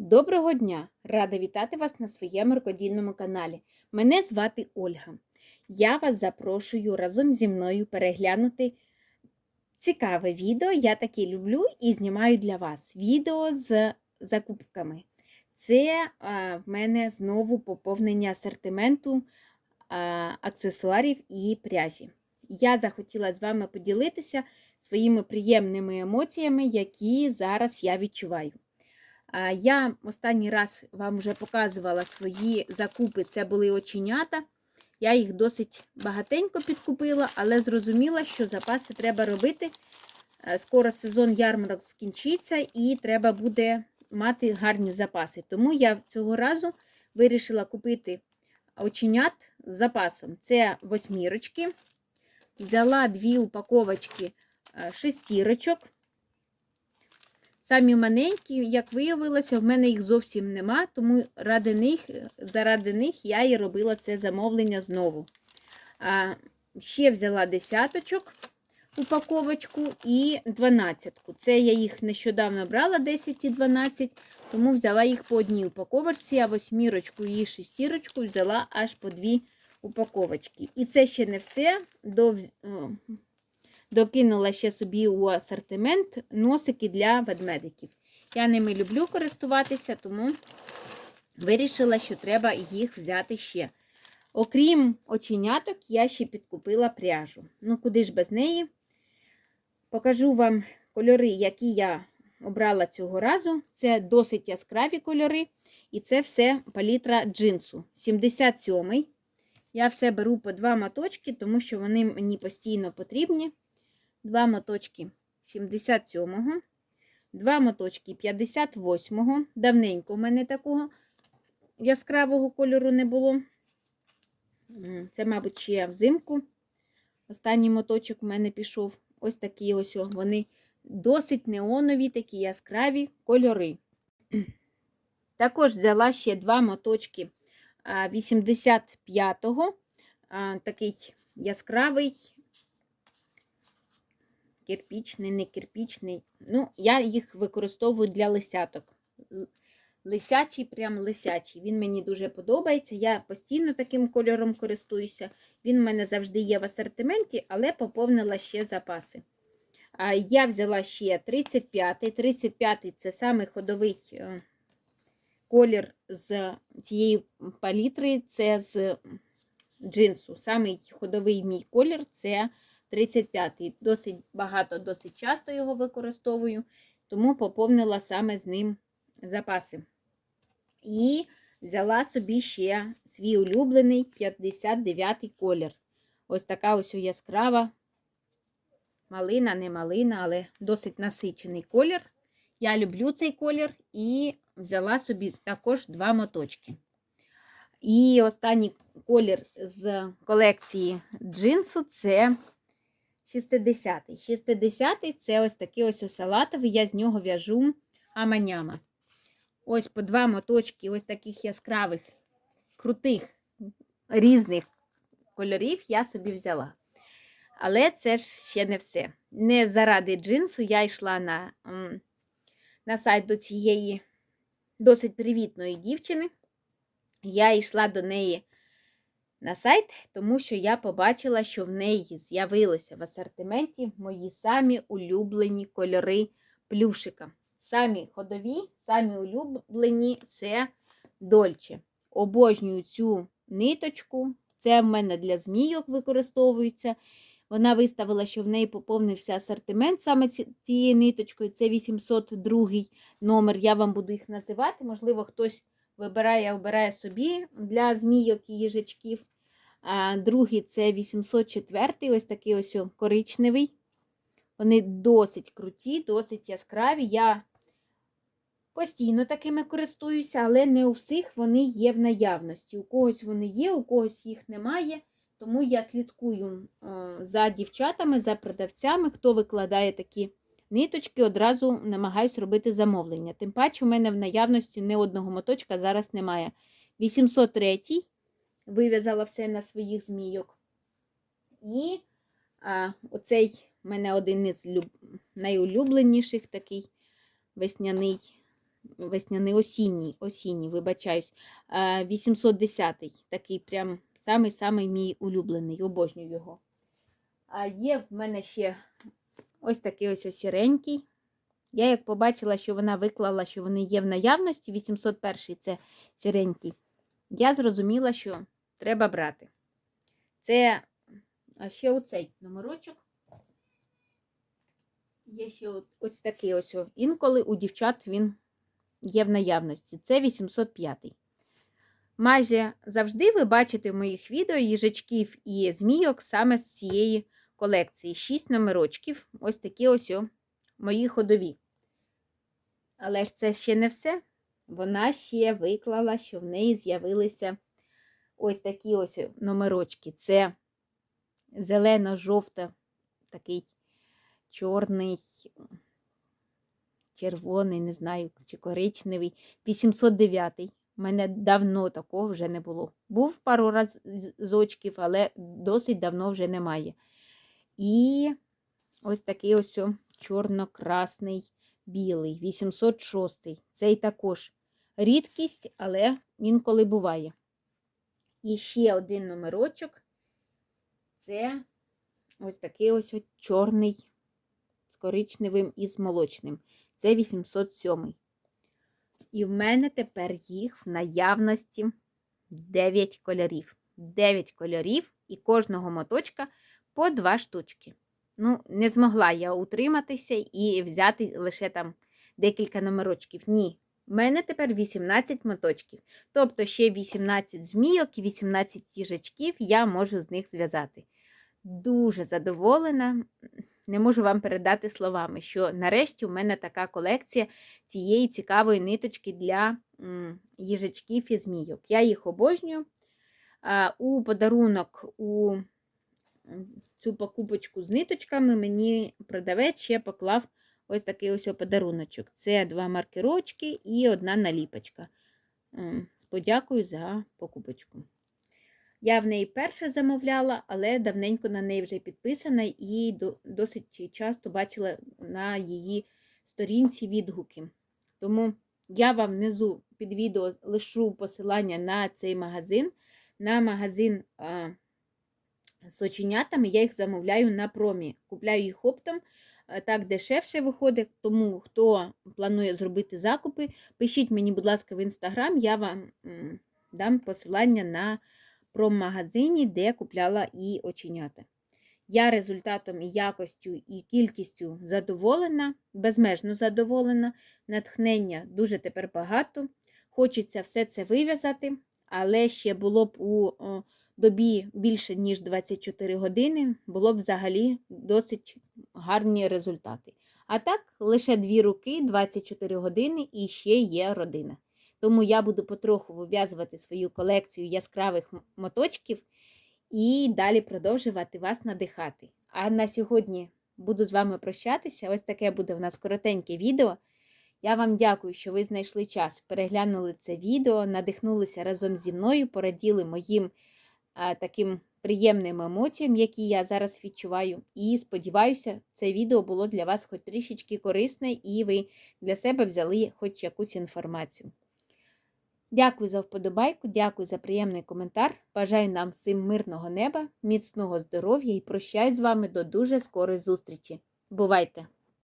Доброго дня! Рада вітати вас на своєму рукодільному каналі. Мене звати Ольга. Я вас запрошую разом зі мною переглянути цікаве відео. Я таке люблю і знімаю для вас відео з закупками. Це а, в мене знову поповнення асортименту а, аксесуарів і пряжі. Я захотіла з вами поділитися своїми приємними емоціями, які зараз я відчуваю. Я останній раз вам вже показувала свої закупи, це були оченята. Я їх досить багатенько підкупила, але зрозуміла, що запаси треба робити. Е, Скоро сезон ярмарок скінчиться і треба буде мати гарні запаси. Тому я цього разу вирішила купити оченят з запасом. Це восьмірочки. Взяла дві упаковочки е, шестірочок. Самі маленькі, як виявилося, в мене їх зовсім нема, тому ради них, заради них я і робила це замовлення знову. А, Ще взяла десяточок упаковочку і дванадцятку. Це я їх нещодавно брала 10 і 12, тому взяла їх по одній упаковочці, а восьмірочку і шестірочку взяла аж по дві упаковочки. І це ще не все. До, докинула ще собі у асортимент носики для ведмедиків. Я ними люблю користуватися, тому вирішила, що треба їх взяти ще. Окрім оченяток, я ще підкупила пряжу. Ну, куди ж без неї? Покажу вам кольори, які я обрала цього разу. Це досить яскраві кольори. І це все палітра джинсу. 77-й. Я все беру по два моточки, тому що вони мені постійно потрібні. Два моточки 77-го, два моточки 58-го. Давненько в мене такого яскравого кольору не було. Це, мабуть, ще взимку. Останній моточок в мене пішов. Ось такі ось вони досить неонові, такі яскраві кольори. Також взяла ще два моточки 85-го, такий яскравий кирпічний, не кирпічний. Ну, я їх використовую для лисяток. Лисячий, прям лисячий. Він мені дуже подобається. Я постійно таким кольором користуюся. Він в мене завжди є в асортименті, але поповнила ще запаси. Я взяла ще 35-й. 35-й це самий ходовий е, колір з цієї палітри, це з джинсу. Самий ходовий мій колір це 35-й. Досить багато, досить часто його використовую, тому поповнила саме з ним запаси. І взяла собі ще свій улюблений 59-й колір. Ось така ось яскрава малина, не малина, але досить насичений колір. Я люблю цей колір і взяла собі також два моточки. І останній колір з колекції джинсу це 60-й. 60-й це ось такий ось салатовий, я з нього в'яжу аманяма. Ось по два моточки, ось таких яскравих, крутих, різних кольорів я собі взяла. Але це ж ще не все. Не заради джинсу я йшла на, на сайт до цієї досить привітної дівчини. Я йшла до неї на сайт, тому що я побачила, що в неї з'явилося в асортименті мої самі улюблені кольори плюшика. Самі ходові, самі улюблені це дольче. Обожнюю цю ниточку. Це в мене для змійок використовується. Вона виставила, що в неї поповнився асортимент саме цією ниточкою. Це 802 номер. Я вам буду їх називати. Можливо, хтось вибирає, обирає собі для змійок і їжачків. Другий це 804 ось такий ось коричневий. Вони досить круті, досить яскраві. Я постійно такими користуюся, але не у всіх вони є в наявності. У когось вони є, у когось їх немає. Тому я слідкую за дівчатами, за продавцями, хто викладає такі ниточки, одразу намагаюсь робити замовлення. Тим паче, у мене в наявності не одного моточка зараз немає. 803 вив'язала все на своїх змійок. І а, оцей в мене один із люб... найулюбленіших такий весняний весняний осінній, осінній, вибачаюсь, а, 810-й. Такий прям самий-самий мій улюблений, обожнюю його. А є в мене ще ось такий ось сіренький. Я як побачила, що вона виклала, що вони є в наявності, 801 це сіренький, я зрозуміла, що треба брати. Це а ще оцей номерочок. Є ще от- ось такий ось. Інколи у дівчат він є в наявності. Це 805. Майже завжди ви бачите в моїх відео їжачків і змійок саме з цієї колекції. Шість номерочків. Ось такі ось о, мої ходові. Але ж це ще не все. Вона ще виклала, що в неї з'явилися ось такі ось номерочки. Це зелено-жовта, такий чорний, червоний, не знаю, чи коричневий. 809. У мене давно такого вже не було. Був пару разочків, але досить давно вже немає. І ось такий ось чорно-красний білий, 806. Цей також рідкість, але інколи буває. І ще один номерочок. Це ось такий ось чорний з коричневим і з молочним. Це 807. І в мене тепер їх в наявності 9 кольорів. 9 кольорів і кожного моточка по 2 штучки. Ну, не змогла я утриматися і взяти лише там декілька номерочків. Ні. У мене тепер 18 моточків. Тобто ще 18 змійок і 18 їжачків я можу з них зв'язати. Дуже задоволена, не можу вам передати словами, що нарешті у мене така колекція цієї цікавої ниточки для їжачків і змійок. Я їх обожнюю. У подарунок у цю покупочку з ниточками мені продавець ще поклав ось такий ось подаруночок. Це два маркерочки і одна наліпочка. М, З подякою за покупочку. Я в неї перша замовляла, але давненько на неї вже підписана і досить часто бачила на її сторінці відгуки. Тому я вам внизу під відео лишу посилання на цей магазин. На магазин з оченятами я їх замовляю на промі. Купляю їх оптом, так дешевше виходить. Тому хто планує зробити закупи, пишіть мені, будь ласка, в інстаграм, я вам дам посилання на промагазині, де купляла і оченята. Я результатом і якостю, і кількістю задоволена, безмежно задоволена. Натхнення дуже тепер багато. Хочеться все це вив'язати, але ще було б у добі більше, ніж 24 години, було б взагалі досить гарні результати. А так, лише дві руки, 24 години і ще є родина. Тому я буду потроху вив'язувати свою колекцію яскравих моточків і далі продовжувати вас надихати. А на сьогодні буду з вами прощатися. Ось таке буде в нас коротеньке відео. Я вам дякую, що ви знайшли час, переглянули це відео, надихнулися разом зі мною, пораділи моїм таким приємним емоціям, які я зараз відчуваю. І сподіваюся, це відео було для вас хоч трішечки корисне, і ви для себе взяли хоч якусь інформацію. Дякую за вподобайку, дякую за приємний коментар. Бажаю нам всім мирного неба, міцного здоров'я і прощаюсь з вами до дуже скорої зустрічі. Бувайте!